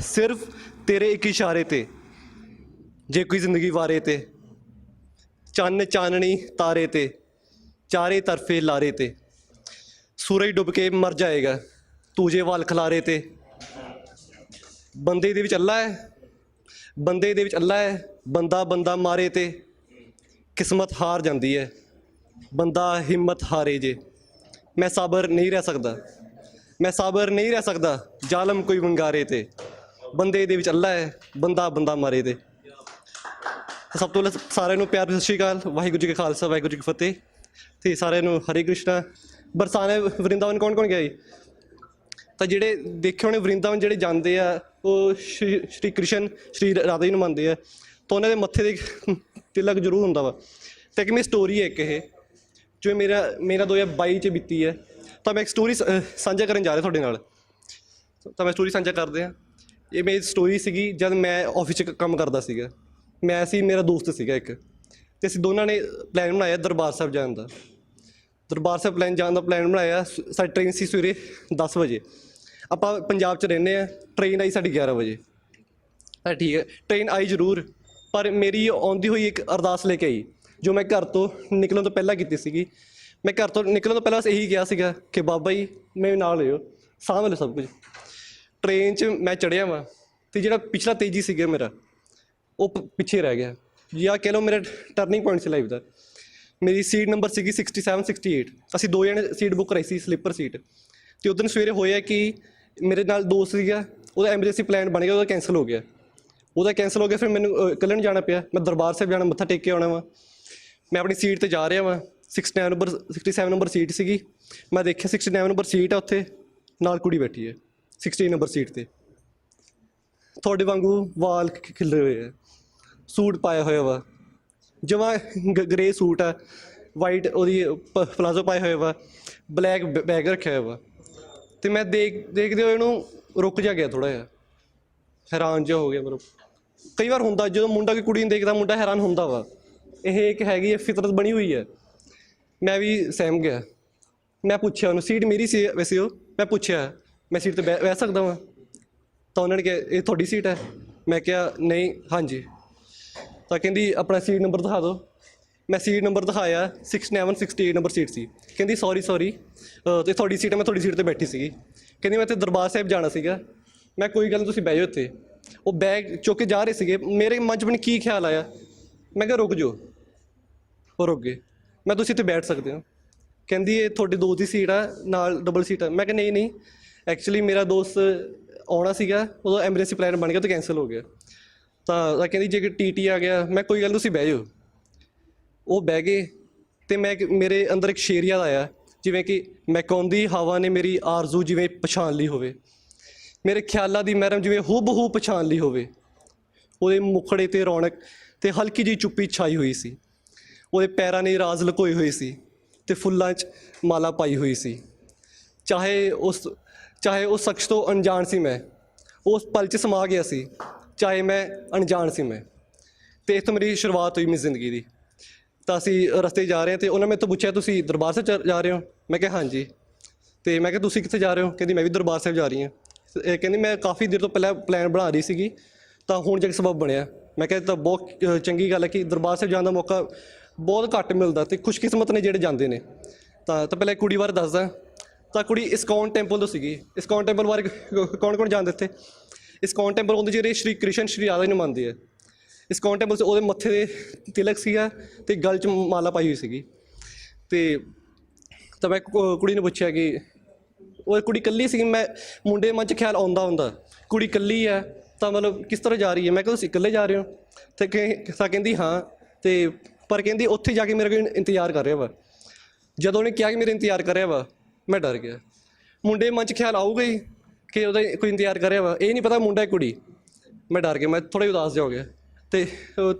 ਸਿਰਫ ਤੇਰੇ ਇੱਕ ਇਸ਼ਾਰੇ ਤੇ, ਜੇ ਕੋਈ ਜ਼ਿੰਦਗੀ ਵਾਰੇ ਤੇ, ਚੰਨ ਚਾਨਣੀ ਤਾਰੇ ਤੇ, ਚਾਰੇ ਤਰਫੇ ਲਾਰੇ ਤੇ, ਸੂਰਜ ਡੁੱਬ ਕੇ ਮਰ ਜਾਏਗਾ, ਤੂੰ ਜੇ ਵਾਲ ਖਲਾਰੇ ਤੇ। ਬੰਦੇ ਦੇ ਵਿੱਚ ਅੱਲਾ ਹੈ, ਬੰਦੇ ਦੇ ਵਿੱਚ ਅੱਲਾ ਹੈ, ਬੰਦਾ ਬੰਦਾ ਮਾਰੇ ਤੇ, ਕਿਸਮਤ ਹਾਰ ਜਾਂਦੀ ਹੈ, ਬੰਦਾ ਹਿੰਮਤ ਹਾਰੇ ਜੇ। ਮੈਂ ਸਾਬਰ ਨਹੀਂ ਰਹਿ ਸਕਦਾ, ਮੈਂ ਸਾਬਰ ਨਹੀਂ ਰਹਿ ਸਕਦਾ, ਜ਼ਾਲਮ ਕੋਈ ਵੰਗਾਰੇ ਤੇ। ਬੰਦੇ ਦੇ ਵਿੱਚ ਅੱਲਾ ਹੈ, ਬੰਦਾ ਬੰਦਾ ਮਾਰੇ ਤੇ। ਸਭ ਤੋਂ ਪਹਿਲਾਂ ਸਾਰਿਆਂ ਨੂੰ ਪਿਆਰ ਸਤਿ ਸ਼੍ਰੀ ਅਕਾਲ, ਵਾਹਿਗੁਰੂ ਜੀ ਕਾ ਖਾਲਸਾ, ਵਾਹਿਗੁਰੂ ਜੀ ਕੀ ਫਤਿਹ। ਤੇ ਸਾਰਿਆਂ ਨੂੰ ਹਰੇ ਕ੍ਰਿਸ਼ਨਾ। ਬਰਸਾਨੇ ਵਰਿੰਦਾਵਨ ਕੌਣ ਕੌਣ ਗਿਆ ਜੀ? ਤਾਂ ਜਿਹੜੇ ਦੇਖੇ ਹੋਣੇ ਵਰਿੰਦਾਵਨ ਜਿਹੜੇ ਜਾਂਦੇ ਆ, ਉਹ ਸ਼੍ਰੀ ਸ਼੍ਰੀ ਕ੍ਰਿਸ਼ਨ, ਸ਼੍ਰੀ ਰਾਧਾ ਜੀ ਨੂੰ ਮੰਨਦੇ ਆ। ਤਾਂ ਉਹਨਾਂ ਦੇ ਮੱਥੇ ਦੇ ਤਿਲਕ ਜ਼ਰੂਰ ਹੁੰਦਾ ਵਾ। ਤੇ ਇੱਕ ਮੇਰੀ ਸਟੋਰੀ ਹੈ ਇੱਕ ਇਹ ਜੋ ਮੇਰਾ ਮੇਰਾ 2022 ਚ ਬੀਤੀ ਹੈ। ਤਾਂ ਮੈਂ ਇੱਕ ਸਟੋਰੀ ਸਾਂਝਾ ਕਰਨ ਜਾ ਰਿਹਾ ਤੁਹਾਡੇ ਨਾਲ। ਤਾਂ ਮੈਂ ਸਟੋਰੀ ਸਾਂਝਾ ਕਰਦੇ ਆ ਇਹ ਮੇਰੀ ਸਟੋਰੀ ਸੀਗੀ ਜਦ ਮੈਂ ਆਫਿਸ 'ਚ ਕੰਮ ਕਰਦਾ ਸੀਗਾ। ਮੈਂ ਸੀ, ਮੇਰਾ ਦੋਸਤ ਸੀਗਾ ਇੱਕ। ਤੇ ਅਸੀਂ ਦੋਨਾਂ ਨੇ ਪਲਾਨ ਬਣਾਇਆ ਦਰਬਾਰ ਸਾਹਿਬ ਜਾਣ ਦਾ। ਦਰਬਾਰ ਸਾਹਿਬ ਪਲਾਨ ਜਾਣ ਦਾ ਪਲਾਨ ਬਣਾਇਆ ਸ- ਸਾਡੀ ਟ੍ਰੇਨ ਸੀ ਸਵੇਰੇ 10 ਵਜੇ। ਆਪਾਂ ਪੰਜਾਬ 'ਚ ਰਹਿੰਦੇ ਆ ਟ੍ਰੇਨ ਆਈ ਸਾਡੀ 11 ਵਜੇ। ਤਾਂ ਠੀਕ ਹੈ ਟ੍ਰੇਨ ਆਈ ਜ਼ਰੂਰ, ਪਰ ਮੇਰੀ ਆਉਂਦੀ ਹੋਈ ਇੱਕ ਅਰਦਾਸ ਲੈ ਕੇ ਆਈ, ਜੋ ਮੈਂ ਘਰ ਤੋਂ ਨਿਕਲਣ ਤੋਂ ਪਹਿਲਾਂ ਕੀਤੀ ਸੀਗੀ। ਮੈਂ ਘਰ ਤੋਂ ਨਿਕਲਣ ਤੋਂ ਪਹਿਲਾਂ ਬਸ ਇਹੀ ਕਿਹਾ ਸੀਗਾ ਕਿ, ਬਾਬਾ ਜੀ ਮੇਰੇ ਨਾਲ ਲਿਓ, ਸਾਂਭ ਲਓ ਸਭ ਕੁਝ। ਟ੍ਰੇਨ 'ਚ ਮੈਂ ਚੜਿਆ ਵਾਂ ਤੇ ਜਿਹੜਾ ਪਿਛਲਾ ਤੇਜੀ ਸੀਗਾ ਮੇਰਾ ਉਹ ਪ- ਪਿੱਛੇ ਰਹਿ ਗਿਆ। ਜਾਂ ਕਹਿ ਲਓ ਮੇਰਾ ਟਰਨਿੰਗ ਪੁਆਇੰਟ ਸੀ ਲਾਈਫ ਦਾ। ਮੇਰੀ ਸੀਟ ਨੰਬਰ ਸੀਗੀ 67 68 ਅਸੀਂ ਦੋ ਜਣੇ ਸੀਟ ਬੁੱਕ ਕਰਾਈ ਸੀ ਸਲੀਪਰ ਸੀਟ ਤੇ ਉਦੋਂ ਸਵੇਰੇ ਹੋਇਆ ਕਿ ਮੇਰੇ ਨਾਲ ਦੋਸਤ ਸੀਗਾ ਉਹਦਾ ਐਮਰਜੈਂਸੀ ਪਲਾਨ ਬਣ ਗਿਆ ਉਹਦਾ ਕੈਨਸਲ ਹੋ ਗਿਆ। ਉਹਦਾ ਕੈਨਸਲ ਹੋ ਗਿਆ ਫਿਰ ਮੈਨੂੰ ਅਹ, ਇਕੱਲੇ ਨੂੰ ਜਾਣਾ ਪਿਆ। ਮੈਂ ਦਰਬਾਰ ਸਾਹਿਬ ਜਾਣਾ ਮੱਥਾ ਟੇਕ ਕੇ ਆਉਣਾ ਵਾ। ਮੈਂ ਆਪਣੀ ਸੀਟ ਤੇ ਜਾ ਰਿਹਾ ਵਾਂ। 69 ਨੰਬਰ 67 ਨੰਬਰ ਸੀਟ ਸੀਗੀ। ਮੈਂ ਦੇਖਿਆ 69 ਨੰਬਰ ਸੀਟ ਆ ਉੱਥੇ ਨਾਲ ਕੁੜੀ ਬੈਠੀ ਹੈ। 16 ਨੰਬਰ ਸੀਟ ਤੇ। ਤੁਹਾਡੇ ਵਾਂਗੂ ਵਾਲ ਖ- ਖਿਲਰੇ ਹੋਏ ਆ। ਸੂਟ ਪਾਇਆ ਹੋਇਆ ਵਾ। ਜਮਾ ਗ੍ਰੇ ਸੂਟ ਆ। ਵਾਈਟ ਉਹਦੀ ਪਲਾਜ਼ੋ ਪਾਇਆ ਹੋਇਆ ਵਾ। ਬਲੈਕ ਬੈਗ ਰੱਖਿਆ ਹੋਇਆ ਵਾ। ਤੇ ਮੈਂ ਦੇਖ, ਦੇਖਦੇ ਹੋਏ ਇਹਨੂੰ ਰੁਕ ਜਾ ਗਿਆ ਥੋੜਾ ਜਿਹਾ। ਹੈਰਾਨ ਜਿਹਾ ਹੋ ਗਿਆ ਮਤਲਬ ਕਈ ਵਾਰ ਹੁੰਦਾ, ਜਦੋਂ ਮੁੰਡਾ ਕੋਈ ਕੁੜੀ ਨੂੰ ਦੇਖਦਾ, ਮੁੰਡਾ ਹੈਰਾਨ ਹੁੰਦਾ ਵਾ। ਇਹ ਇੱਕ ਹੈਗੀ ਹੈ ਫਿਤਰਤ ਬਣੀ ਹੋਈ ਹੈ ਮੈਂ ਵੀ ਸਹਿਮ ਗਿਆ। ਮੈਂ ਪੁੱਛਿਆ ਉਹਨੂੰ ਸੀਟ ਮੇਰੀ ਸੀ, ਵੈਸੇ ਉਹ? ਮੈਂ ਪੁੱਛਿਆ ਮੈਂ ਸੀਟ ਤੇ ਬਹਿ ਬਹਿ ਸਕਦਾ ਵਾਂ। ਤਾਂ ਉਹਨਾਂ ਨੇ ਕਿਹਾ, ਇਹ ਤੁਹਾਡੀ ਸੀਟ ਹੈ। ਮੈਂ ਕਿਹਾ, ਨਹੀਂ, ਹਾਂਜੀ। ਤਾਂ ਕਹਿੰਦੀ, ਆਪਣਾ ਸੀਟ ਨੰਬਰ ਦਿਖਾ ਦਿਓ। ਮੈਂ ਸੀਟ ਨੰਬਰ ਦਿਖਾਇਆ 67 68 ਨੰਬਰ ਸੀਟ ਸੀ। ਕਹਿੰਦੀ ਸੌਰੀ ਸੌਰੀ ਤੇ ਤੁਹਾਡੀ ਸੀਟ ਹੈ, ਮੈਂ ਤੁਹਾਡੀ ਸੀਟ ਤੇ ਬੈਠੀ ਸੀਗੀ। ਕਹਿੰਦੀ, ਮੈਂ ਤੇ ਦਰਬਾਰ ਸਾਹਿਬ ਜਾਣਾ ਸੀਗਾ। ਮੈਂ ਕੋਈ ਗੱਲ ਨਹੀਂ ਤੁਸੀਂ ਬਹਿ ਜਾਓ ਇੱਥੇ। ਉਹ ਬੈਗ ਚੁੱਕ ਕੇ ਜਾ ਰਹੇ ਸੀਗੇ। ਮੇਰੇ ਮਨ 'ਚ ਬਣੀ ਕੀ ਖਿਆਲ ਆਇਆ। ਮੈਂ ਕਿਹਾ, ਰੁਕ ਜਾਓ। ਉਹ ਰੁਕ ਗਏ। ਮੈਂ ਤੁਸੀਂ ਇੱਥੇ ਬੈਠ ਸਕਦੇ ਹੋ। ਕਹਿੰਦੀ, ਇਹ ਤੁਹਾਡੀ ਦੋ ਦੀ ਸੀਟ ਆ, ਨਾਲ ਡਬਲ ਸੀਟ ਆ। ਮੈਂ ਕਿਹਾ, ਨਹੀਂ ਨਹੀਂ। ਐਕਚੁਅਲੀ ਮੇਰਾ ਦੋਸਤ ਆਉਣਾ ਸੀਗਾ ਉਦੋਂ ਐਮਰਜੈਂਸੀ ਪਲਾਨ ਬਣ ਗਿਆ ਤਾਂ ਕੈਨਸਲ ਹੋ ਗਿਆ। ਤਾਂ ਤਾਂ ਕਹਿੰਦੀ ਜੇ ਟੀਟੀ ਆ ਗਿਆ ਮੈਂ ਕੋਈ ਗੱਲ ਨੀ, ਤੁਸੀਂ ਬਹਿ ਜਾਓ। ਉਹ ਬਹਿ ਗਏ ਤੇ ਮੈਂ ਮੇਰੇ ਅੰਦਰ ਇੱਕ ਸ਼ੇਰ ਯਾਦ ਆਇਆ ਜਿਵੇਂ ਕਿ ਮੈਂ ਕੌਂਦੀ ਹਵਾ ਨੇ ਮੇਰੀ ਆਰਜ਼ੂ ਜਿਵੇਂ ਪਛਾਣ ਲਈ ਹੋਵੇ। ਮੇਰੇ ਖਿਆਲਾਂ ਦੀ ਮਹਿਰਮ ਜਿਵੇਂ ਹੂਬਹੂ ਪਛਾਣ ਲਈ ਹੋਵੇ। ਉਹਦੇ ਮੁਖੜੇ ਤੇ ਰੌਣਕ ਤੇ ਹਲਕੀ ਜਿਹੀ ਚੁੱਪੀ ਛਾਈ ਹੋਈ ਸੀ। ਉਹਦੇ ਪੈਰਾਂ ਨੇ ਰਾਜ਼ ਲੁਕੋਏ ਹੋਏ ਸੀ ਤੇ ਫੁੱਲਾਂ 'ਚ ਮਾਲਾ ਪਾਈ ਹੋਈ ਸੀ। ਚਾਹੇ ਉਸ ਚਾਹੇ ਉਸ ਸ਼ਖਸ ਤੋਂ ਅਣਜਾਣ ਸੀ ਮੈਂ ਉਸ ਪਲ 'ਚ ਸਮਾ ਗਿਆ ਸੀ, ਚਾਹੇ ਮੈਂ ਅਣਜਾਣ ਸੀ ਮੈਂ। ਤੇ ਇੱਥੋਂ ਮੇਰੀ ਸ਼ੁਰੂਆਤ ਹੋਈ ਮੇਰੀ ਜ਼ਿੰਦਗੀ ਦੀ। ਤਾਂ ਅਸੀਂ ਰਸਤੇ ਜਾ ਰਹੇ ਹਾਂ ਤੇ ਉਹਨਾਂ ਮੇਰੇ ਤੋਂ ਪੁੱਛਿਆ, ਤੁਸੀਂ ਦਰਬਾਰ ਸਾਹਿਬ ਜਾ- ਜਾ ਰਹੇ ਹੋ? ਮੈਂ ਕਿਹਾ, ਹਾਂਜੀ। ਤੇ ਮੈਂ ਕਿਹਾ, ਤੁਸੀਂ ਕਿੱਥੇ ਜਾ ਰਹੇ ਹੋ? ਕਹਿੰਦੀ, ਮੈਂ ਵੀ ਦਰਬਾਰ ਸਾਹਿਬ ਜਾ ਰਹੀ ਹਾਂ। ਇਹ ਕਹਿੰਦੀ, ਮੈਂ ਕਾਫੀ ਦੇਰ ਤੋਂ ਪਹਿਲਾਂ ਪਲਾਨ ਬਣਾ ਰਹੀ ਸੀਗੀ, ਤਾਂ ਹੁਣ ਜਗ ਕੇ ਸਬਬ ਬਣਿਆ। ਮੈਂ ਕਿਹਾ ਤਾਂ ਬਹੁਤ ਚੰਗੀ ਗੱਲ ਹੈ ਕਿ ਦਰਬਾਰ ਸਾਹਿਬ ਜਾਣ ਦਾ ਮੌਕਾ ਬਹੁਤ ਘੱਟ ਮਿਲਦਾ ਤੇ ਖੁਸ਼ਕਿਸਮਤ ਨੇ ਜਿਹੜੇ ਜਾਂਦੇ ਨੇ। ਤਾਂ ਤਾਂ ਪਹਿਲਾਂ ਇੱਕ ਕੁੜੀ ਬਾਰੇ ਦੱਸਦਾ। ਤਾਂ ਕੁੜੀ ਇਸਕੌਨ ਟੈਂਪਲ ਤੋਂ ਸੀਗੀ। ਇਸਕੌਨ ਟੈਂਪਲ ਬਾਰੇ ਕੌਣ ਕੌਣ ਜਾਣਦੇ ਇੱਥੇ? ਇਸਕੌਨ ਟੈਂਪਲ ਹੁੰਦੇ ਜਿਹੜੇ ਸ਼੍ਰੀ ਕ੍ਰਿਸ਼ਨ, ਸ਼੍ਰੀ ਰਾਧਾ ਜੀ ਨੂੰ ਮੰਨਦੇ ਆ। ਇਸਕੌਨ ਟੈਂਪਲ 'ਚ ਉਹਦੇ ਮੱਥੇ ਦੇ ਤਿਲਕ ਸੀਗਾ ਤੇ ਗਲ 'ਚ ਮਾਲਾ ਪਾਈ ਹੋਈ ਸੀਗੀ। ਤੇ ਤਾਂ ਮੈਂ ਕੁੜੀ ਨੂੰ ਪੁੱਛਿਆ ਕਿ ਉਹ ਕੁੜੀ ਇਕੱਲੀ ਸੀ ਮੈਂ ਮੁੰਡੇ ਮਨ 'ਚ ਖਿਆਲ ਆਉਂਦਾ ਹੁੰਦਾ, ਕੁੜੀ ਇਕੱਲੀ ਹੈ ਤਾਂ ਮਤਲਬ ਕਿਸ ਤਰ੍ਹਾਂ ਜਾ ਰਹੀ ਹੈ? ਮੈਂ ਕਿਹਾ ਤੁਸੀਂ ਇਕੱਲੇ ਜਾ ਰਹੇ ਹੋ? ਤੇ ਤਾਂ ਕਹਿੰਦੀ ਹਾਂ, ਤੇ ਪਰ ਕਹਿੰਦੀ ਉੱਥੇ ਜਾ ਕੇ ਮੇਰੇ ਕੋਲ ਇੰਤਜ਼ਾਰ ਕਰ ਰਿਹਾ ਵਾ। ਜਦੋਂ ਉਹਨੇ ਕਿਹਾ ਕਿ ਮੇਰੇ ਇੰਤਜ਼ਾਰ ਕਰ ਰਿਹਾ ਵਾ ਮੈਂ ਡਰ ਗਿਆ। ਮੁੰਡੇ ਮਨ 'ਚ ਖਿਆਲ ਆਊਗਾ ਹੀ ਕਿ ਉਹਦਾ ਕੋਈ ਇੰਤਜ਼ਾਰ ਕਰ ਰਿਹਾ ਵਾ। ਇਹ ਨਹੀਂ ਪਤਾ ਮੁੰਡਾ ਹੈ ਕੁੜੀ। ਮੈਂ ਡਰ ਗਿਆ। ਮੈਂ ਥੋੜਾ ਉਦਾਸ ਜਿਹਾ ਹੋ ਗਿਆ। ਤੇ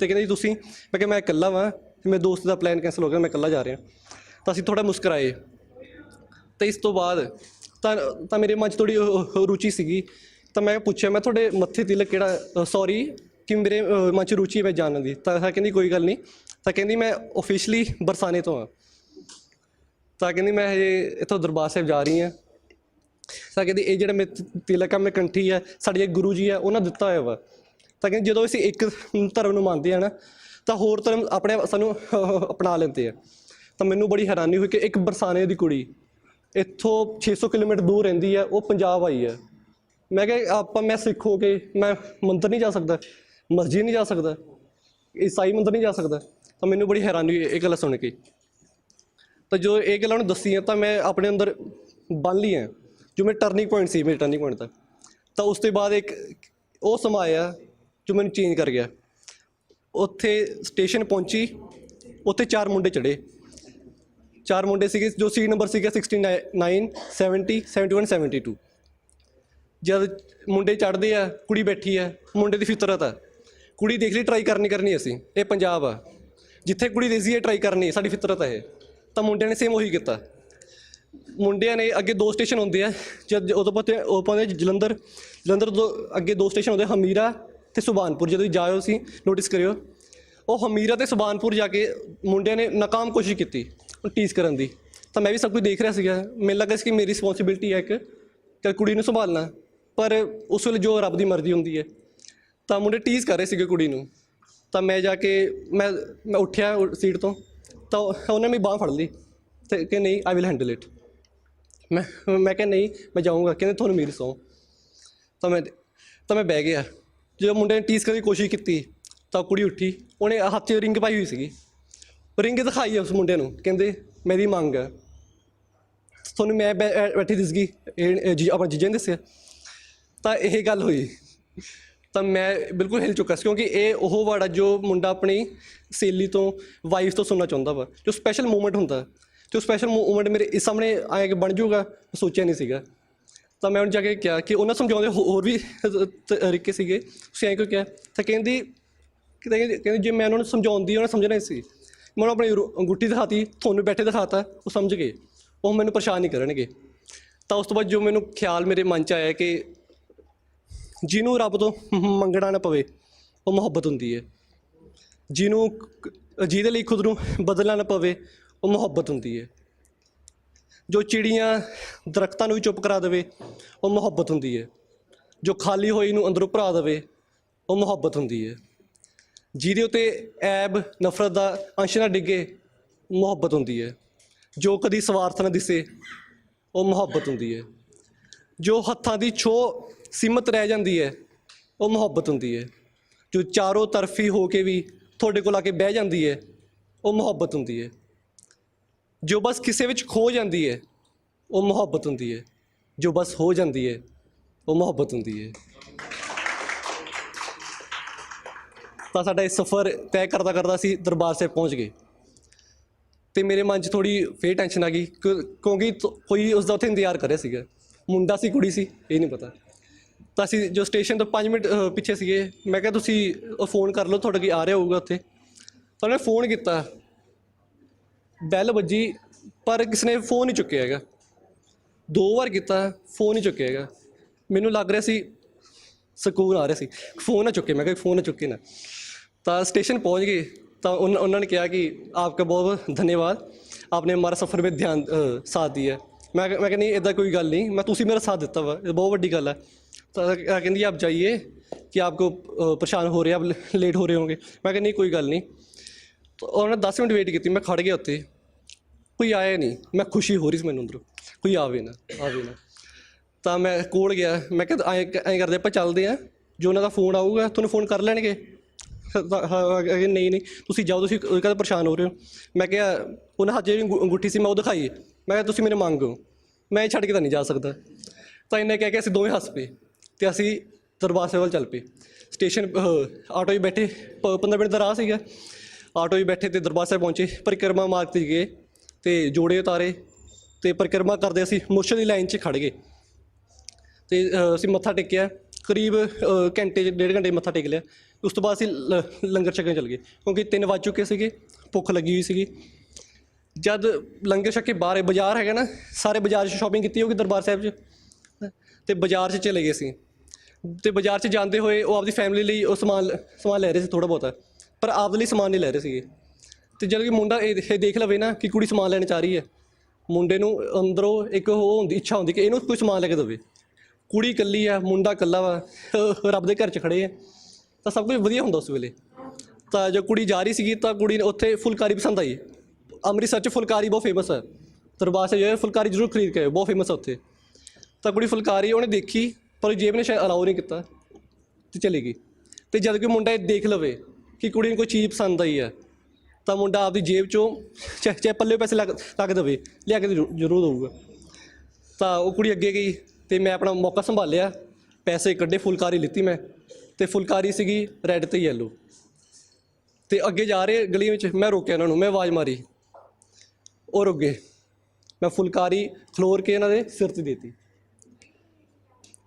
ਤੇ ਕਹਿੰਦੇ ਜੀ ਤੁਸੀਂ, ਮੈਂ ਕਿਹਾ ਮੈਂ ਇਕੱਲਾ ਵਾਂ ਤੇ ਮੇਰੇ ਦੋਸਤ ਦਾ ਪਲਾਨ ਕੈਂਸਲ ਹੋ ਗਿਆ। ਮੈਂ ਇਕੱਲਾ ਜਾ ਰਿਹਾ। ਤਾਂ ਅਸੀਂ ਥੋੜਾ ਮੁਸਕਰਾਏ। ਤੇ ਇਸ ਤੋਂ ਬਾਅਦ ਤਾਂ ਤਾਂ ਮੇਰੇ ਮਨ 'ਚ ਥੋੜੀ ਰੁਚੀ ਸੀਗੀ। ਤਾਂ ਮੈਂ ਪੁੱਛਿਆ, ਮੈਂ ਤੁਹਾਡੇ ਮੱਥੇ ਤਿਲਕ ਕਿਹੜਾ ਸੌਰੀ ਕਿ ਮੇਰੇ ਮਨ 'ਚ ਰੁਚੀ ਹੈ ਮੈਂ ਜਾਣਨ ਦੀ? ਤਾਂ ਤਾਂ ਕਹਿੰਦੀ, ਕੋਈ ਗੱਲ ਨਹੀਂ ਤਾਂ ਕਹਿੰਦੀ, ਮੈਂ ਆਫੀਸ਼ੀਅਲੀ ਬਰਸਾਨੇ ਤੋਂ ਆ। ਤਾਂ ਕਹਿੰਦੀ ਮੈਂ ਹਜੇ ਇੱਥੋਂ ਦਰਬਾਰ ਸਾਹਿਬ ਜਾ ਰਹੀ ਹਾਂ। ਤਾਂ ਕਹਿੰਦੀ ਇਹ ਜਿਹੜਾ ਮੇ ਤਿਲਕ ਆ ਮੈਂ ਕੰਠੀ ਆ, ਸਾਡੇ ਗੁਰੂ ਜੀ ਆ, ਉਹਨਾਂ ਦਿੱਤਾ ਹੋਇਆ ਵਾ। ਤਾਂ ਕਹਿੰਦੇ ਜਦੋਂ ਅਸੀਂ ਇੱਕ ਧਰਮ ਨੂੰ ਮੰਨਦੇ ਆ ਨਾ, ਤਾਂ ਹੋਰ ਧਰਮ ਆਪਣੇ ਸਾਨੂੰ ਅਪਣਾ ਲੈਂਦੇ ਆ। ਤਾਂ ਮੈਨੂੰ ਬੜੀ ਹੈਰਾਨੀ ਹੋਈ ਕਿ ਇੱਕ ਬਰਸਾਨੇ ਦੀ ਕੁੜੀ ਇੱਥੋਂ 600 ਕਿਲੋਮੀਟਰ ਦੂਰ ਰਹਿੰਦੀ ਆ, ਉਹ ਪੰਜਾਬ ਆਈ ਆ। ਮੈਂ ਕਿਹਾ, ਆਪਾਂ, ਮੈਂ ਸਿੱਖ ਹੋ ਕੇ, ਮੈਂ ਮੰਦਰ ਨਹੀਂ ਜਾ ਸਕਦਾ, ਮਸਜਿਦ ਨਹੀਂ ਜਾ ਸਕਦਾ, ਈਸਾਈ ਮੰਦਰ ਨਹੀਂ ਜਾ ਸਕਦਾ। ਤਾਂ ਮੈਨੂੰ ਬੜੀ ਹੈਰਾਨੀ ਹੋਈ ਇਹ ਗੱਲ ਸੁਣ ਕੇ। ਤਾਂ ਜੋ ਇਹ ਗੱਲਾਂ ਉਹਨੂੰ ਦੱਸੀਆਂ ਤਾਂ ਮੈਂ ਆਪਣੇ ਅੰਦਰ ਬੰਨ ਲਈਆਂ, ਜੋ ਮੇਰੇ ਟਰਨਿੰਗ ਪੁਆਇੰਟ ਸੀ, ਮੇਰੇ ਟਰਨਿੰਗ ਪੁਆਇੰਟ ਦਾ ਤਾਂ ਉਸ ਤੋਂ ਬਾਅਦ ਇੱਕ ਉਹ ਸਮਾਂ ਆਇਆ ਜੋ ਮੈਨੂੰ ਚੇਂਜ ਕਰ ਗਿਆ। ਉੱਥੇ ਸਟੇਸ਼ਨ ਪਹੁੰਚੀ, ਉੱਥੇ ਚਾਰ ਮੁੰਡੇ ਚੜੇ ਚਾਰ ਮੁੰਡੇ ਸੀਗੇ, ਜੋ ਸੀਟ ਨੰਬਰ ਸੀਗਾ 69 70 71 72 ਜਦ ਮੁੰਡੇ ਚੜਦੇ ਆ, ਕੁੜੀ ਬੈਠੀ ਆ, ਮੁੰਡੇ ਦੀ ਫਿਤਰਤ ਆ। ਕੁੜੀ ਦੇਖ ਲਈ ਟਰਾਈ ਕਰਨੀ ਕਰਨੀ ਅਸੀਂ, ਇਹ ਪੰਜਾਬ ਆ। ਜਿੱਥੇ ਕੁੜੀ ਦੇਸੀ ਹੈ ਟਰਾਈ ਕਰਨੀ, ਸਾਡੀ ਫਿਤਰਤ ਹੈ ਇਹ। ਤਾਂ ਮੁੰਡਿਆਂ ਨੇ ਸੇਮ ਉਹੀ ਕੀਤਾ। ਮੁੰਡਿਆਂ ਨੇ ਅੱਗੇ ਦੋ ਸਟੇਸ਼ਨ ਹੁੰਦੇ ਆ, ਜਦ ਉਦੋਂ ਪਤੇ ਉਹ ਪਾਉਂਦੇ ਜਲੰਧਰ ਜਲੰਧਰ ਤੋਂ ਅੱਗੇ ਦੋ ਸਟੇਸ਼ਨ ਹੁੰਦੇ ਹਮੀਰਾ ਤੇ ਸੁਬਾਨਪੁਰ ਜਦੋਂ ਜਾਇਓ ਸੀ ਨੋਟਿਸ ਕਰਿਓ। ਉਹ ਹਮੀਰਾ ਤੇ ਸੁਬਾਨਪੁਰ ਜਾ ਕੇ ਮੁੰਡਿਆਂ ਨੇ ਨਾਕਾਮ ਕੋਸ਼ਿਸ਼ ਕੀਤੀ ਟੀਸ ਕਰਨ ਦੀ। ਤਾਂ ਮੈਂ ਵੀ ਸਭ ਕੁਝ ਦੇਖ ਰਿਹਾ ਸੀਗਾ। ਮੈਨੂੰ ਲੱਗਾ ਸੀ ਕਿ ਮੇਰੀ ਰਿਸਪੌਂਸਿਬਿਲਟੀ ਹੈ ਇੱਕ, ਕਿ ਕੁੜੀ ਨੂੰ ਸੰਭਾਲਣਾ। ਪਰ ਉਸ ਵੇਲੇ ਜੋ ਰੱਬ ਦੀ ਮਰਜ਼ੀ ਹੁੰਦੀ ਹੈ। ਤਾਂ ਮੁੰਡੇ ਟੀਸ ਕਰ ਰਹੇ ਸੀਗੇ ਕੁੜੀ ਨੂੰ। ਤਾਂ ਮੈਂ ਜਾ ਕੇ, ਮੈਂ ਮੈਂ ਉੱਠਿਆ ਸੀਟ ਤੋਂ। ਤਾਂ ਉਹਨੇ ਮੇਰੀ ਬਾਹ ਫੜ ਲਈ ਤੇ ਕਿ ਨਹੀਂ ਆਈ ਵਿਲ ਹੈਂਡਲ ਇਟ ਮੈਂ ਮੈਂ ਕਿਹਾ, ਨਹੀਂ, ਮੈਂ ਜਾਊਂਗਾ। ਕਹਿੰਦੇ, ਤੁਹਾਨੂੰ ਮੇਰੀ ਸੌ। ਤਾਂ ਮੈਂ ਤਾਂ ਮੈਂ ਬਹਿ ਗਿਆ। ਜਦੋਂ ਮੁੰਡੇ ਨੇ ਟੀਸ ਕਰਨ ਦੀ ਕੋਸ਼ਿਸ਼ ਕੀਤੀ, ਤਾਂ ਕੁੜੀ ਉੱਠੀ। ਉਹਨੇ ਹੱਥ 'ਚ ਰਿੰਗ ਪਾਈ ਹੋਈ ਸੀਗੀ। ਰਿੰਗ ਦਿਖਾਈ ਉਸ ਮੁੰਡੇ ਨੂੰ। ਕਹਿੰਦੇ, ਮੇਰੀ ਮੰਗ ਹੈ। ਤੁਹਾਨੂੰ ਮੈਂ ਬੈ- ਬੈਠੀ ਦਿਸਗੀ ਇਹ ਇਹ ਆਪਣਾ ਜੀਜੇ ਨੇ ਦੱਸਿਆ। ਤਾਂ ਇਹ ਗੱਲ ਹੋਈ। ਤਾਂ ਮੈਂ ਬਿਲਕੁਲ ਹਿਲ ਚੁੱਕਾ ਸੀ, ਕਿਉਂਕਿ ਇਹ ਉਹ ਵਰਡ ਆ ਜੋ ਮੁੰਡਾ ਆਪਣੀ ਸੇਲੀ ਤੋਂ ਵਾਈਫ ਤੋਂ ਸੁਣਨਾ ਚਾਹੁੰਦਾ ਵਾ, ਜੋ ਸਪੈਸ਼ਲ ਮੂਮੈਂਟ ਹੁੰਦਾ ਤੇ ਉਹ ਸਪੈਸ਼ਲ ਮੂਮੈਂਟ ਮੇਰੇ ਇਸ ਸਾਹਮਣੇ ਆਇਆ ਕਿ ਬਣ ਜਾਊਗਾ, ਮੈਂ ਸੋਚਿਆ ਨਹੀਂ ਸੀਗਾ। ਤਾਂ ਮੈਂ ਉਹਨੂੰ ਜਾ ਕੇ ਕਿਹਾ ਕਿ ਉਹਨਾਂ ਸਮਝਾਉਂਦੇ ਹੋਰ ਵੀ ਤਰੀਕੇ ਸੀਗੇ। ਤੁਸੀਂ ਐਂ ਕਿਉਂ ਕਿਹਾ? ਤਾਂ ਕਹਿੰਦੀ ਕਹਿੰਦੀ ਕਹਿੰਦੀ ਜੇ ਮੈਂ ਉਹਨਾਂ ਨੂੰ ਸਮਝਾਉਂਦੀ, ਉਹਨਾਂ ਸਮਝਣਾ ਸੀ। ਮੈਂ ਉਹਨੂੰ ਆਪਣੀ ਰੋ- ਅੰਗੂਠੀ ਦਿਖਾਤੀ ਤੁਹਾਨੂੰ ਬੈਠੇ ਦਿਖਾਤਾ, ਉਹ ਸਮਝ ਗਏ। ਉਹ ਮੈਨੂੰ ਪਰੇਸ਼ਾਨ ਨਹੀਂ ਕਰਨਗੇ। ਤਾਂ ਉਸ ਤੋਂ ਬਾਅਦ ਜੋ ਮੈਨੂੰ ਖਿਆਲ ਮੇਰੇ ਮਨ 'ਚ ਆਇਆ ਕਿ ਜਿਹਨੂੰ ਰੱਬ ਤੋਂ ਮੰਗਣਾ ਨਾ ਪਵੇ, ਉਹ ਮੁਹੱਬਤ ਹੁੰਦੀ ਹੈ। ਜਿਹਨੂੰ ਜਿਹਦੇ ਲਈ ਖੁਦ ਨੂੰ ਬਦਲਣਾ ਨਾ ਪਵੇ, ਉਹ ਮੁਹੱਬਤ ਹੁੰਦੀ ਹੈ। ਜੋ ਚਿੜੀਆਂ ਦਰਖਤਾਂ ਨੂੰ ਵੀ ਚੁੱਪ ਕਰਾ ਦੇਵੇ, ਉਹ ਮੁਹੱਬਤ ਹੁੰਦੀ ਹੈ। ਜੋ ਖਾਲੀ ਹੋਈ ਨੂੰ ਅੰਦਰੋਂ ਭਰਾ ਦੇਵੇ, ਉਹ ਮੁਹੱਬਤ ਹੁੰਦੀ ਹੈ। ਜਿਹਦੇ ਉਤੇ ਐਬ, ਨਫ਼ਰਤ ਦਾ ਅੰਸ਼ ਨਾ ਡਿੱਗੇ, ਮੁਹੱਬਤ ਹੁੰਦੀ ਹੈ। ਜੋ ਕਦੀ ਸਵਾਰਥ ਨਾ ਦਿਸੇ, ਉਹ ਮੁਹੱਬਤ ਹੁੰਦੀ ਹੈ। ਜੋ ਹੱਥਾਂ ਦੀ ਛੋ ਸੀਮਤ ਰਹਿ ਜਾਂਦੀ ਹੈ, ਉਹ ਮੁਹੱਬਤ ਹੁੰਦੀ ਹੈ। ਜੋ ਚਾਰੋਂ ਤਰਫੀ ਹੋ ਕੇ ਵੀ ਤੁਹਾਡੇ ਕੋਲ ਆ ਕੇ ਬਹਿ ਜਾਂਦੀ ਹੈ, ਉਹ ਮੁਹੱਬਤ ਹੁੰਦੀ ਹੈ। ਜੋ ਬਸ ਕਿਸੇ ਵਿੱਚ ਖੋ ਜਾਂਦੀ ਹੈ, ਉਹ ਮੁਹੱਬਤ ਹੁੰਦੀ ਹੈ। ਜੋ ਬਸ ਹੋ ਜਾਂਦੀ ਹੈ, ਉਹ ਮੁਹੱਬਤ ਹੁੰਦੀ ਹੈ। ਤਾਂ ਸਾਡਾ ਇਹ ਸਫ਼ਰ ਤੈਅ ਕਰਦਾ ਕਰਦਾ ਅਸੀਂ ਦਰਬਾਰ ਸਾਹਿਬ ਪਹੁੰਚ ਗਏ। ਤੇ ਮੇਰੇ ਮਨ 'ਚ ਥੋੜੀ ਫੇਰ ਟੈਨਸ਼ਨ ਆ ਗਈ, ਕਿਉਂ- ਕਿਉਂਕਿ ਕੋਈ ਉਸ ਦਾ ਉੱਥੇ ਇੰਤਜ਼ਾਰ ਕਰ ਰਿਹਾ ਸੀਗਾ। ਮੁੰਡਾ ਸੀ, ਕੁੜੀ ਸੀ, ਇਹ ਨਹੀਂ ਪਤਾ। ਤਾਂ ਅਸੀਂ ਜੋ ਸਟੇਸ਼ਨ ਤੋਂ 5 ਮਿੰਟ ਅ, ਪਿੱਛੇ ਸੀਗੇ ਮੈਂ ਕਿਹਾ ਤੁਸੀਂ ਫੋਨ ਕਰ ਲਓ ਤੁਹਾਡਾ ਕੀ ਆ ਰਿਹਾ ਹੋਊਗਾ ਉੱਥੇ ਤਾਂ ਉਹਨੇ ਫੋਨ ਕੀਤਾ ਬੈਲ ਵੱਜੀ ਪਰ ਕਿਸ ਨੇ ਫੋਨ ਨਹੀਂ ਚੁੱਕਿਆ ਹੈਗਾ ਦੋ ਵਾਰ ਕੀਤਾ ਫੋਨ ਨਹੀਂ ਚੁੱਕਿਆ ਹੈਗਾ ਮੈਨੂੰ ਲੱਗ ਰਿਹਾ ਸੀ ਸਕੂਨ ਆ ਰਿਹਾ ਸੀ ਫੋਨ ਨਾ ਚੁੱਕੇ ਮੈਂ ਕਿਹਾ ਫੋਨ ਨਾ ਚੁੱਕੇ ਨਾ ਤਾਂ स्टेशन पहुंच गए तो उन, उन्होंने कहा कि आपका बहुत बहुत धन्यवाद आपने हमारा सफ़र में ध्यान अ, साथ दिया मैं मैं कहा नहीं इदा कोई गल नहीं मैं तुसी मेरा साथ दिता वा ये बहुत बड़ी गल है तो कहती आप जाइए कि आपको अ, परेशान हो रहे हैं आप लेट हो रहे होंगे मैं कहा नहीं कोई गल नहीं तो उन्होंने दस मिनट वेट की मैं खड़ गया उत्ते ਕੋਈ ਆਇਆ ਨਹੀਂ ਮੈਂ ਖੁਸ਼ੀ ਹੋ ਰਹੀ ਸੀ ਮੈਨੂੰ ਅੰਦਰੋਂ ਕੋਈ ਆਵੇ ਨਾ ਆਵੇ ਨਾ ਤਾਂ ਮੈਂ ਕੋਲ ਗਿਆ ਮੈਂ ਕਿਹਾ ਐਂ ਐਂ ਕਰਦੇ ਆਪਾਂ ਚੱਲਦੇ ਆ ਜੋ ਉਹਨਾਂ ਦਾ ਫੋਨ ਆਊਗਾ ਤੁਹਾਨੂੰ ਫੋਨ ਕਰ ਲੈਣਗੇ ਤਾਂ ਹਾਂ, ਅਗੇ ਨਹੀਂ ਨਹੀਂ ਤੁਸੀਂ ਜਾਓ ਤੁਸੀਂ ਕਹਿੰਦੇ ਪਰੇਸ਼ਾਨ ਹੋ ਰਹੇ ਹੋ ਮੈਂ ਕਿਹਾ ਉਹਨਾਂ ਹੱਥ ਜਿਹੜੀ ਅੰਗੂ- ਅੰਗੂਠੀ ਸੀ ਮੈਂ ਉਹ ਦਿਖਾਈ ਮੈਂ ਕਿਹਾ, ਤੁਸੀਂ ਮੇਰੇ ਮੰਗੋ ਮੈਂ ਇਹ ਛੱਡ ਕੇ ਤਾਂ ਨਹੀਂ ਜਾ ਸਕਦਾ। ਤਾਂ ਇਹਨੇ ਕਹਿ ਕੇ ਅਸੀਂ ਦੋਵੇਂ ਹੱਸ ਪਏ ਤੇ ਅਸੀਂ ਦਰਬਾਰ ਸਾਹਿਬ ਵੱਲ ਚੱਲ ਪਏ। ਸਟੇਸ਼ਨ ਆਟੋ 'ਚ ਬੈਠੇ 15 ਮਿੰਟ ਦਾ ਰਾਹ ਸੀਗਾ। ਆਟੋ 'ਚ ਬੈਠੇ ਤੇ ਦਰਬਾਰ ਸਾਹਿਬ ਪਹੁੰਚੇ, ਪਰਿਕਰਮਾ ਮਾਰਗ ਤੇ ਗਏ ਤੇ ਜੋੜੇ ਉਤਾਰੇ ਤੇ ਪਰਿਕਰਮਾ ਕਰਦੇ ਅਸੀਂ ਮੁਰਸ਼ਦ ਦੀ ਲਾਈਨ 'ਚ ਖੜ ਗਏ। ਤੇ ਅਸੀਂ ਮੱਥਾ ਟੇਕਿਆ, ਕਰੀਬ ਘੰਟੇ 'ਚ, ਡੇਢ ਘੰਟੇ ਮੱਥਾ ਟੇਕ ਲਿਆ। ਉਸ ਤੋਂ ਬਾਅਦ ਅਸੀਂ ਲ- ਲੰਗਰ ਛਕਣ ਚੱਲ ਗਏ ਕਿਉਂਕਿ 3 ਵੱਜ ਚੁੱਕੇ ਸੀਗੇ, ਭੁੱਖ ਲੱਗੀ ਹੋਈ ਸੀਗੀ। ਜਦ ਲੰਗਰ ਛਕ ਕੇ ਬਾਹਰ ਬਾਜ਼ਾਰ ਹੈਗਾ ਨਾ, ਸਾਰੇ ਬਾਜ਼ਾਰ 'ਚ ਸ਼ਾਪਿੰਗ ਕੀਤੀ ਹੋਗੀ ਦਰਬਾਰ ਸਾਹਿਬ 'ਚ। ਤੇ ਬਾਜ਼ਾਰ 'ਚ ਚਲੇ ਗਏ ਸੀ। ਤੇ ਬਾਜ਼ਾਰ 'ਚ ਜਾਂਦੇ ਹੋਏ ਉਹ ਆਪਦੀ ਫੈਮਿਲੀ ਲਈ ਉਹ ਸਮਾਨ ਸਮਾਨ ਲੈ ਰਹੇ ਸੀ ਥੋੜਾ ਬਹੁਤਾ, ਪਰ ਆਪਦੇ ਲਈ ਸਮਾਨ ਨਹੀਂ ਲੈ ਰਹੇ ਸੀਗੇ। ਤੇ ਜਦੋਂ ਕਿ ਮੁੰਡਾ ਇਹ ਇਹ ਦੇਖ ਲਵੇ ਨਾ ਕਿ ਕੁੜੀ ਸਮਾਨ ਲੈਣ ਚਾਹ ਰਹੀ ਹੈ। ਮੁੰਡੇ ਨੂੰ ਅੰਦਰੋਂ ਇੱਕ ਉਹ ਹੁੰਦੀ, ਇੱਛਾ ਹੁੰਦੀ ਕਿ ਇਹਨੂੰ ਕੋਈ ਸਮਾਨ ਲੈ ਕੇ ਦੇਵੇ। ਕੁੜੀ ਇਕੱਲੀ ਆ, ਮੁੰਡਾ ਇਕੱਲਾ ਵਾ, ਰੱਬ ਦੇ ਘਰ 'ਚ ਖੜੇ ਆ। ਤਾਂ ਸਭ ਕੁਝ ਵਧੀਆ ਹੁੰਦਾ ਉਸ ਵੇਲੇ। ਤਾਂ ਜੋ ਕੁੜੀ ਜਾ ਰਹੀ ਸੀਗੀ ਤਾਂ ਕੁੜੀ ਨੇ ਉੱਥੇ ਫੁਲਕਾਰੀ ਪਸੰਦ ਆਈ। ਅੰਮ੍ਰਿਤਸਰ 'ਚ ਫੁਲਕਾਰੀ ਬਹੁਤ ਫੇਮਸ ਹੈ। ਦਰਬਾਰ ਸਾਹਿਬ ਜਾਇਓ ਫੁਲਕਾਰੀ ਜ਼ਰੂਰ ਖਰੀਦ ਕੇ ਆਇਓ, ਬਹੁਤ ਫੇਮਸ ਹੈ ਉੱਥੇ। ਤਾਂ ਕੁੜੀ ਫੁਲਕਾਰੀ ਉਹਨੇ ਦੇਖੀ, ਪਰ ਉਹ ਜੇਬ ਨੇ ਸ਼ਾਇਦ ਅਲਾਉ ਨਹੀਂ ਕੀਤਾ ਤੇ ਚਲੀ ਗਈ। ਤੇ ਜਦ ਕਿ ਮੁੰਡਾ ਇਹ ਦੇਖ ਲਵੇ ਕਿ ਕੁੜੀ ਨੂੰ ਕੋਈ ਚੀਜ਼ ਪਸੰਦ ਆਈ ਹੈ, ਤਾਂ ਮੁੰਡਾ ਆਪਦੀ ਜੇਬ ਚੋਂ ਚਾਹੇ ਚਾਹੇ ਪੱਲੇ ਪੈਸੇ ਲੱਗ ਲੱਗ ਦੇਵੇ, ਲਿਆ ਕੇ ਜ਼ਰੂਰ ਦਊਗਾ। ਤਾਂ ਉਹ ਕੁੜੀ ਅੱਗੇ ਗਈ ਤੇ ਮੈਂ ਆਪਣਾ ਮੌਕਾ ਸੰਭਾਲਿਆ, ਪੈਸੇ ਕੱਢੇ, ਫੁਲਕਾਰੀ ਲਿੱਤੀ ਮੈਂ ਤੇ ਫੁਲਕਾਰੀ ਸੀਗੀ ਰੈੱਡ ਤੇ ਯੈਲੋ ਤੇ ਅੱਗੇ ਜਾ ਰਹੇ ਗਲੀ ਵਿੱਚ ਮੈਂ ਰੋਕਿਆ ਉਹਨਾਂ ਨੂੰ, ਮੈਂ ਆਵਾਜ਼ ਮਾਰੀ। ਉਹ ਰੁਕ ਗਏ ਮੈਂ ਫੁਲਕਾਰੀ ਖਲੋਰ ਕੇ ਇਹਨਾਂ ਦੇ ਸਿਰ ਤੇ ਦੇਤੀ।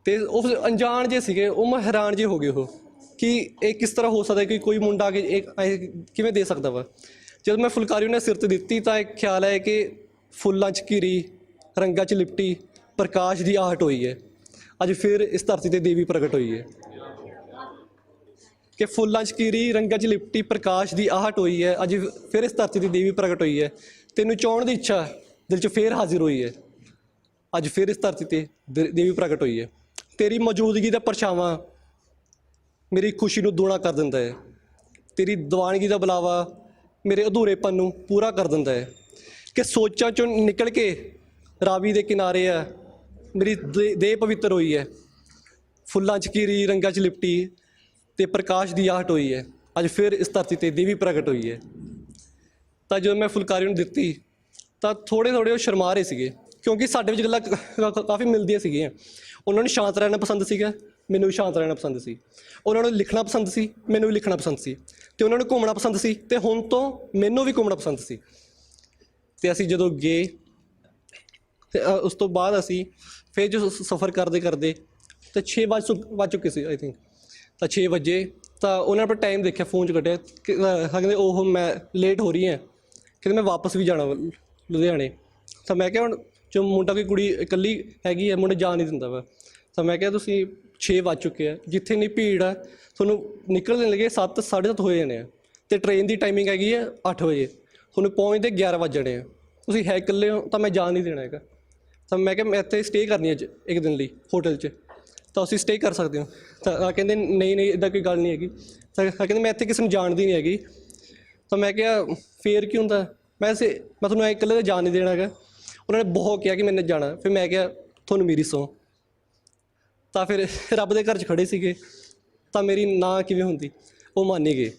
ਤੇ ਉਹ ਅਣਜਾਣ ਜੇ ਸੀਗੇ, ਉਹ ਮੈਂ ਹੈਰਾਨ ਜੇ ਹੋ ਗਏ ਉਹ, ਕਿ ਇਹ ਕਿਸ ਤਰ੍ਹਾਂ ਹੋ ਸਕਦਾ ਕਿ ਕੋਈ ਮੁੰਡਾ ਕਿ ਇਹ ਕਿਵੇਂ ਦੇ ਸਕਦਾ ਵਾ। ਜਦੋਂ ਮੈਂ ਫੁਲਕਾਰੀ ਉਹਨੇ ਸਿਰ ਤੇ ਦਿੱਤੀ ਤਾਂ ਇੱਕ ਖਿਆਲ ਹੈ ਕਿ ਫੁੱਲਾਂ 'ਚ ਘਿਰੀ, ਰੰਗਾਂ 'ਚ ਲਿਪਟੀ, ਪ੍ਰਕਾਸ਼ ਦੀ ਆਹਟ ਹੋਈ ਹੈ। ਅੱਜ ਫਿਰ ਇਸ ਧਰਤੀ ਤੇ ਦੇਵੀ ਪ੍ਰਗਟ ਹੋਈ ਹੈ। ਕਿ ਫੁੱਲਾਂ 'ਚ ਘਿਰੀ, ਰੰਗਾਂ 'ਚ ਲਿਪਟੀ, ਪ੍ਰਕਾਸ਼ ਦੀ ਆਹਟ ਹੋਈ ਹੈ। ਅੱਜ ਫਿਰ ਇਸ ਧਰਤੀ ਤੇ ਦੇਵੀ ਪ੍ਰਗਟ ਹੋਈ ਹੈ। ਤੈਨੂੰ ਚਾਹਣ ਦੀ ਇੱਛਾ ਦਿਲ 'ਚ ਫੇਰ ਹਾਜ਼ਰ ਹੋਈ ਹੈ। ਅੱਜ ਫਿਰ ਇਸ ਧਰਤੀ ਤੇ ਦੇ- ਦੇਵੀ ਪ੍ਰਗਟ ਹੋਈ ਹੈ। ਤੇਰੀ ਮੌਜੂਦਗੀ ਦਾ ਪਰਛਾਵਾਂ ਮੇਰੀ ਖੁਸ਼ੀ ਨੂੰ ਦੂਣਾ ਕਰ ਦਿੰਦਾ ਹੈ। ਤੇਰੀ ਦੀਵਾਨਗੀ ਦਾ ਬੁਲਾਵਾ ਮੇਰੇ ਅਧੂਰੇਪਨ ਨੂੰ ਪੂਰਾ ਕਰ ਦਿੰਦਾ ਹੈ। ਕਿ ਸੋਚਾਂ ਚੋਂ ਨਿਕਲ ਕੇ ਰਾਵੀ ਦੇ ਕਿਨਾਰੇ ਆ, ਮੇਰੀ ਦੇ- ਦੇਹ ਪਵਿੱਤਰ ਹੋਈ ਹੈ। ਫੁੱਲਾਂ 'ਚ ਘਿਰੀ, ਰੰਗਾਂ 'ਚ ਲਿਪਟੀ ਤੇ ਪ੍ਰਕਾਸ਼ ਦੀ ਆਹਟ ਹੋਈ ਹੈ। ਅੱਜ ਫਿਰ ਇਸ ਧਰਤੀ ਤੇ ਦੇਵੀ ਪ੍ਰਗਟ ਹੋਈ ਹੈ। ਤਾਂ ਜਦੋਂ ਮੈਂ ਫੁਲਕਾਰੀ ਨੂੰ ਦਿੱਤੀ ਤਾਂ ਥੋੜੇ ਥੋੜੇ ਉਹ ਸ਼ਰਮਾ ਰਹੇ ਸੀਗੇ ਕਿਉਂਕਿ ਸਾਡੇ ਵਿੱਚ ਗੱਲਾਂ ਕਾਫੀ ਮਿਲਦੀਆਂ ਸੀਗੀਆਂ। ਉਹਨਾਂ ਨੂੰ ਸ਼ਾਂਤ ਰਹਿਣਾ ਪਸੰਦ ਸੀਗਾ ਮੈਨੂੰ ਵੀ ਸ਼ਾਂਤ ਰਹਿਣਾ ਪਸੰਦ ਸੀ। ਉਹਨਾਂ ਨੂੰ ਲਿਖਣਾ ਪਸੰਦ ਸੀ ਮੈਨੂੰ ਵੀ ਲਿਖਣਾ ਪਸੰਦ ਸੀ। ਤੇ ਉਹਨਾਂ ਨੂੰ ਘੁੰਮਣਾ ਪਸੰਦ ਸੀ ਤੇ ਹੁਣ ਤੋਂ ਮੈਨੂੰ ਵੀ ਘੁੰਮਣਾ ਪਸੰਦ ਸੀ। ਤੇ ਅਸੀਂ ਜਦੋਂ ਗਏ ਤੇ ਉਸ ਤੋਂ ਬਾਅਦ ਅਸੀਂ ਫਿਰ ਜੋ ਸਫ਼ਰ ਕਰਦੇ ਕਰਦੇ ਤੇ 6 ਵਜ ਚੁੱਕ- ਵੱਜ ਚੁੱਕੇ ਸੀ ਆਈ ਥਿੰਕ ਤਾਂ 6 ਵਜੇ ਤਾਂ ਉਹਨਾਂ ਨੇ ਆਪਣਾ ਟਾਈਮ ਦੇਖਿਆ ਫੋਨ 'ਚ ਕੱਢਿਆ ਕਿ, ਅ, ਕਹਿੰਦੇ ਉਹ ਮੈਂ ਲੇਟ ਹੋ ਰਹੀ ਹਾਂ। ਕਹਿੰਦੇ ਮੈਂ ਵਾਪਸ ਵੀ ਜਾਣਾ ਵਾ ਲੁਧਿਆਣੇ। ਤਾਂ ਮੈਂ ਕਿਹਾ ਹੁਣ ਜੋ ਮੁੰਡਾ ਕੋਈ ਕੁੜੀ ਇਕੱਲੀ ਹੈਗੀ ਹੈ, ਮੁੰਡਾ ਜਾ ਨਹੀਂ ਦਿੰਦਾ ਵਾ। ਤਾਂ ਮੈਂ ਕਿਹਾ ਤੁਸੀਂ 6 ਵੱਜ ਚੁੱਕੇ ਆ, ਜਿੱਥੇ ਨਹੀਂ ਭੀੜ ਆ, ਤੁਹਾਨੂੰ ਨਿਕਲਣ ਲੱਗੇ 7 7:30 ਹੋ ਜਾਣੇ ਆ। ਤੇ ਟ੍ਰੇਨ ਦੀ ਟਾਈਮਿੰਗ ਹੈਗੀ ਹੈ 8 ਵਜੇ, ਤੁਹਾਨੂੰ ਪਹੁੰਚਦੇ 11 ਵੱਜ ਜਾਣੇ ਆ। ਤੁਸੀਂ ਹੈ ਇਕੱਲੇ ਹੋ ਤਾਂ ਮੈਂ ਜਾਣ ਨਹੀਂ ਦੇਣਾ ਹੈਗਾ। ਤਾਂ ਮੈਂ ਕਿਹਾ ਮੈਂ ਇੱਥੇ ਸਟੇ ਕਰਨੀ ਅੱਜ, ਇੱਕ ਦਿਨ ਲਈ ਹੋਟਲ 'ਚ। ਤਾਂ ਅਸੀਂ ਸਟੇ ਕਰ ਸਕਦੇ ਹੋ। ਤਾਂ ਆ ਕਹਿੰਦੇ ਨਹੀਂ ਨਹੀਂ ਇਦਾਂ ਕੋਈ ਗੱਲ ਨਹੀਂ ਹੈਗੀ। ਤਾਂ ਕਹਿੰਦੇ ਮੈਂ ਇੱਥੇ ਕਿਸੇ ਨੂੰ ਜਾਣਦੀ ਨਹੀਂ ਹੈਗੀ। ਤਾਂ ਮੈਂ ਕਿਹਾ, ਫੇਰ ਕੀ ਹੁੰਦਾ? ਮੈਂ ਸੇ, ਮੈਂ ਤੁਹਾਨੂੰ ਐਂ ਇਕੱਲੇ ਤਾਂ ਜਾਣ ਨਹੀਂ ਦੇਣਾ ਹੈਗਾ। ਉਹਨਾਂ ਨੇ ਬਹੁਤ ਕਿਹਾ ਕਿ ਮੈਨੇ ਜਾਣਾ। ਫਿਰ ਮੈਂ ਕਿਹਾ, ਤੁਹਾਨੂੰ ਮੇਰੀ ਸੌ ਤਾਂ ਫਿਰ ਰੱਬ ਦੇ ਘਰ 'ਚ ਖੜੇ ਸੀਗੇ। ਤਾਂ ਮੇਰੀ ਨਾ ਕਿਵੇਂ ਹੁੰਦੀ? ਉਹ ਮੰਨ ਹੀ ਗਏ।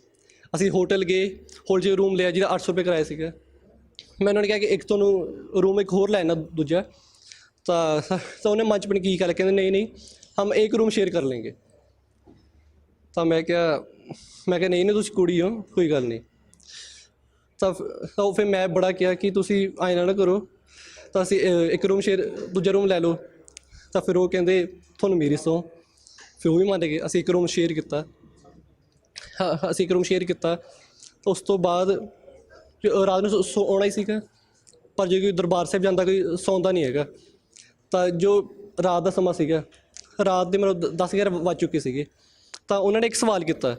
ਅਸੀਂ ਹੋਟਲ ਗਏ। ਹੋਟਲ 'ਚ ਰੂਮ ਲਿਆ, ਜਿਹਦਾ 800 ਰੁਪਏ ਕਿਰਾਇਆ ਸੀਗਾ। ਮੈਂ ਉਹਨਾਂ ਨੇ ਕਿਹਾ ਕਿ ਇੱਕ ਤੁਹਾਨੂੰ ਰੂਮ, ਇੱਕ ਹੋਰ ਲੈਣਾ ਦੂਜਾ। ਤਾਂ ਤਾਂ ਉਹਨੇ ਮੰਚ ਪਣ ਕੀ ਕਰ ਕਹਿੰਦੇ ਨਹੀਂ ਨਹੀਂ, ਹਮ ਇੱਕ ਰੂਮ ਸ਼ੇਅਰ ਕਰ लेंगे ਤਾਂ ਮੈਂ ਕਿਹਾ ਮੈਂ ਕਿਹਾ, ਨਹੀਂ ਨਹੀਂ, ਤੁਸੀਂ ਕੁੜੀ ਹੋ, ਕੋਈ ਗੱਲ ਨਹੀਂ। ਤਾਂ ਫਿਰ- ਤਾਂ ਉਹ ਫਿਰ ਮੈਂ ਬੜਾ ਕਿਹਾ ਕਿ ਤੁਸੀਂ ਆਏ ਨਾ ਕਰੋ। ਤਾਂ ਅਸੀਂ ਅ, ਇੱਕ ਰੂਮ ਸ਼ੇਅਰ ਦੂਜਾ ਰੂਮ ਲੈ ਲਓ। ਤਾਂ ਫਿਰ ਉਹ ਕਹਿੰਦੇ ਤੁਹਾਨੂੰ ਮੇਰੀ ਸੌ। ਫਿਰ ਉਹ ਵੀ ਮੰਨ ਗਏ ਅਸੀਂ ਇੱਕ ਰੂਮ ਸ਼ੇਅਰ ਕੀਤਾ। ਹਾਂ ਹਾਂ, ਅਸੀਂ ਇੱਕ ਰੂਮ ਸ਼ੇਅਰ ਕੀਤਾ। ਤਾਂ ਉਸ ਤੋਂ ਬਾਅਦ ਜੋ ਰਾਤ ਨੂੰ ਸੌ- ਆਉਣਾ ਹੀ ਸੀਗਾ। ਪਰ ਜੇ ਕੋਈ ਦਰਬਾਰ ਸਾਹਿਬ ਜਾਂਦਾ ਕੋਈ ਸੌਂਦਾ ਨਹੀਂ ਹੈਗਾ। ਤਾਂ ਜੋ ਰਾਤ ਦਾ ਸਮਾਂ ਸੀਗਾ ਰਾਤ ਦੇ ਮੈਨੂੰ 10 11 ਵੱਜ ਚੁੱਕੇ ਸੀਗੇ। ਤਾਂ ਉਹਨਾਂ ਨੇ ਇੱਕ ਸਵਾਲ ਕੀਤਾ।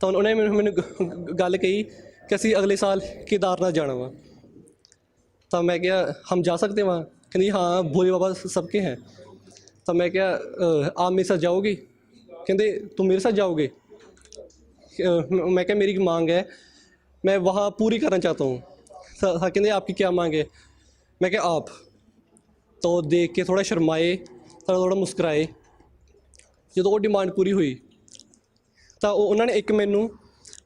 ਤਾਂ ਉਹਨਾਂ ਨੇ ਮੈਨੂੰ ਮੈਨੂੰ ਗ- ਗ- ਗੱਲ ਕਹੀ ਕਿ ਅਸੀਂ ਅਗਲੇ ਸਾਲ ਕੇਦਾਰਨਾਥ ਜਾਣਾ ਵਾ ਤਾਂ ਮੈਂ ਕਿਹਾ ਹਮ ਜਾ सकते वहाँ ਕਹਿੰਦੀ ਹਾਂ ਭੋਲੇ ਬਾਬਾ सबके हैं ਤਾਂ ਮੈਂ ਕਿਹਾ "अ, आप मेरे साथ जाओगे ਕਹਿੰਦੇ तुम मेरे साथ जाओगे अ, मैं क्या मेरी एक मांग है मैं वहाँ पूरी करना चाहता हूँ स- हाँ कहते आपकी क्या मांग है मैं क्या आप तो देख के थोड़ा शर्माए थोड़ा थोड़ा मुस्कुराए ਜਦੋਂ ਉਹ ਡਿਮਾਂਡ ਪੂਰੀ ਹੋਈ ਤਾਂ ਉਹ ਉਹਨਾਂ ਨੇ ਇੱਕ ਮੈਨੂੰ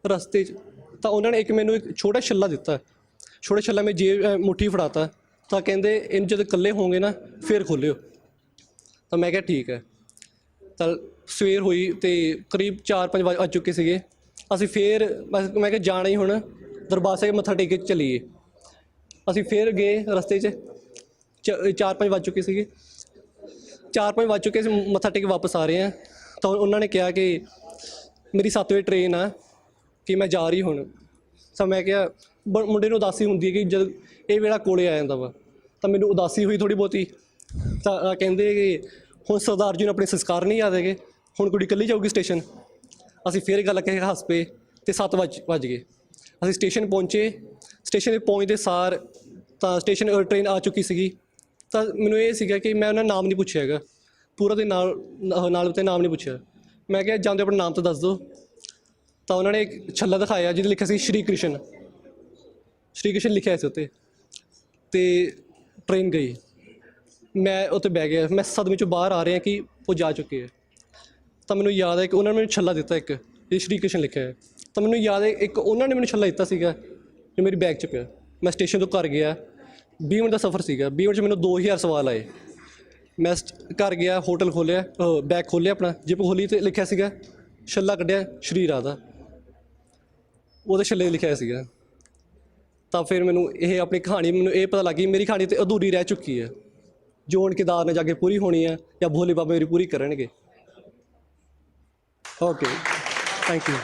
ਰਸਤੇ 'ਚ ਤਾਂ ਉਹਨਾਂ ਨੇ ਇੱਕ ਮੈਨੂੰ ਇੱਕ ਛੋਟਾ ਛੱਲਾ ਦਿੱਤਾ। ਛੋਟਾ ਛੱਲਾ ਮੈਂ ਜੇਬ ਅ, ਮੁੱਠੀ ਫੜਾਤਾ। ਤਾਂ ਕਹਿੰਦੇ ਇਹਨੂੰ ਜਦੋਂ ਇਕੱਲੇ ਹੋਵੋਗੇ ਨਾ ਫੇਰ ਖੋਲਿਓ। ਤਾਂ ਮੈਂ ਕਿਹਾ ਠੀਕ ਹੈ। ਤਾਂ ਸਵੇਰ ਹੋਈ ਤੇ ਕਰੀਬ 4-5 ਵਜ ਆ ਚੁੱਕੇ ਸੀਗੇ। ਅਸੀਂ ਫੇਰ ਬਸ ਮੈਂ ਕਿਹਾ ਜਾਣਾ ਹੀ ਹੁਣ। ਦਰਬਾਰ ਸਾਹਿਬ ਮੱਥਾ ਟੇਕ ਕੇ ਚੱਲੀਏ। ਅਸੀਂ ਫੇਰ ਗਏ ਰਸਤੇ 'ਚ। 4-5 ਵੱਜ ਚੁੱਕੇ ਸੀਗੇ। 4-5 ਵੱਜ ਚੁੱਕੇ ਸੀ ਮੱਥਾ ਟੇਕ ਕੇ ਵਾਪਸ ਆ ਰਹੇ ਆ ਤਾਂ ਉਹਨਾਂ ਨੇ ਕਿਹਾ ਕਿ ਮੇਰੀ 7 ਵਜੇ ਟ੍ਰੇਨ ਆ। ਕਿ ਮੈਂ ਜਾ ਰਹੀ ਹੁਣ। ਤਾਂ ਮੈਂ ਕਿਹਾ ਬ- ਮੁੰਡੇ ਨੂੰ ਉਦਾਸੀ ਹੁੰਦੀ ਹੈ ਕਿ ਜਦ ਇਹ ਵੇਲਾ ਕੋਲੇ ਆ ਜਾਂਦਾ ਵਾ ਤਾਂ ਮੈਨੂੰ ਉਦਾਸੀ ਹੋਈ ਥੋੜੀ ਬਹੁਤੀ। ਤਾਂ ਅ, ਕਹਿੰਦੇ ਕਿ ਹੁਣ ਸਰਦਾਰ ਜੀ ਨੂੰ ਆਪਣੇ ਸੰਸਕਾਰ ਨਹੀਂ ਯਾਦ ਹੈਗੇ ਹੁਣ ਕੁੜੀ ਇਕੱਲੀ ਜਾਊਗੀ ਸਟੇਸ਼ਨ। ਅਸੀਂ ਫੇਰ ਗੱਲ ਕਰਕੇ ਹੱਸ ਪਏ ਤੇ 7 ਵੱਜ ਵੱਜ ਗਏ। ਅਸੀਂ ਸਟੇਸ਼ਨ ਪਹੁੰਚੇ ਸਟੇਸ਼ਨ ਤੇ ਪਹੁੰਚਦੇ ਸਾਰ ਤਾਂ ਸਟੇਸ਼ਨ ਟ੍ਰੇਨ ਆ ਚੁੱਕੀ ਸੀਗੀ। ਤਾਂ ਮੈਨੂੰ ਇਹ ਸੀਗਾ ਕਿ ਮੈਂ ਉਹਨਾਂ ਦਾ ਨਾਮ ਨਹੀਂ ਪੁੱਛਿਆ ਹੈਗਾ। ਪੂਰਾ ਦੇ ਨਾਲ ਨਾਲ ਤੇ ਨਾਮ ਨਹੀਂ ਪੁੱਛਿਆ। ਮੈਂ ਕਿਹਾ ਜਾਂਦੇ ਆਪਣਾ ਨਾਮ ਤਾਂ ਦੱਸ ਦਿਓ। ਤਾਂ ਉਹਨਾਂ ਨੇ ਇੱਕ ਛੱਲਾ ਦਿਖਾਇਆ ਜਿਹਦੇ ਲਿਖਿਆ ਸੀ ਸ਼੍ਰੀ ਕ੍ਰਿਸ਼ਨ। ਸ਼੍ਰੀ ਕ੍ਰਿਸ਼ਨ ਲਿਖਿਆ ਸੀ ਉੱਤੇ ਤੇ ਟ੍ਰੇਨ ਗਈ। ਮੈਂ ਉੱਥੇ ਬਹਿ ਗਿਆ। ਮੈਂ ਸਦਮੇ ਚੋਂ ਬਾਹਰ ਆ ਰਿਹਾ ਕਿ ਉਹ ਜਾ ਚੁੱਕੇ ਹੈ ਤਾਂ ਮੈਨੂੰ ਯਾਦ ਹੈ ਕਿ ਉਹਨਾਂ ਨੇ ਮੈਨੂੰ ਛੱਲਾ ਦਿੱਤਾ ਇੱਕ, ਇਹ ਸ਼੍ਰੀ ਕ੍ਰਿਸ਼ਨ ਲਿਖਿਆ ਹੈ। ਤਾਂ ਮੈਨੂੰ ਯਾਦ ਹੈ ਇੱਕ ਉਹਨਾਂ ਨੇ ਮੈਨੂੰ ਛੱਲਾ ਦਿੱਤਾ ਸੀਗਾ, ਜੋ ਮੇਰੀ ਬੈਗ 'ਚ ਪਿਆ। ਮੈਂ ਸਟੇਸ਼ਨ ਤੋਂ ਘਰ ਗਿਆ। 20 ਮਿੰਟ ਦਾ ਸਫ਼ਰ ਸੀਗਾ। 20 ਮਿੰਟ 'ਚ ਮੈਨੂੰ 2000 ਸਵਾਲ ਆਏ। ਮੈਂ ਸਟ- ਘਰ ਗਿਆ ਹੋਟਲ ਖੋਲਿਆ ਬੈਗ ਖੋਲਿਆ ਆਪਣਾ ਜਿਪ ਖੋਲੀ ਤੇ ਲਿਖਿਆ ਸੀਗਾ, ਛੱਲਾ ਕੱਢਿਆ, ਸ਼੍ਰੀ ਰਾਧਾ। ਉਹਦੇ ਛੱਲੇ ਲਿਖਿਆ ਸੀਗਾ। ਤਾਂ ਫਿਰ ਮੈਨੂੰ ਇਹ ਆਪਣੀ ਕਹਾਣੀ, ਮੈਨੂੰ ਇਹ ਪਤਾ ਲੱਗੀ ਮੇਰੀ ਕਹਾਣੀ ਤੇ ਅਧੂਰੀ ਰਹਿ ਚੁੱਕੀ ਹੈ। ਜੋ ਕਿਦਾਰ ਨੇ ਜਾ ਕੇ ਪੂਰੀ ਹੋਣੀ ਹੈ ਜਾਂ ਭੋਲੇ ਬਾਬਾ ਮੇਰੀ ਪੂਰੀ ਕਰਨਗੇ। Okay thank you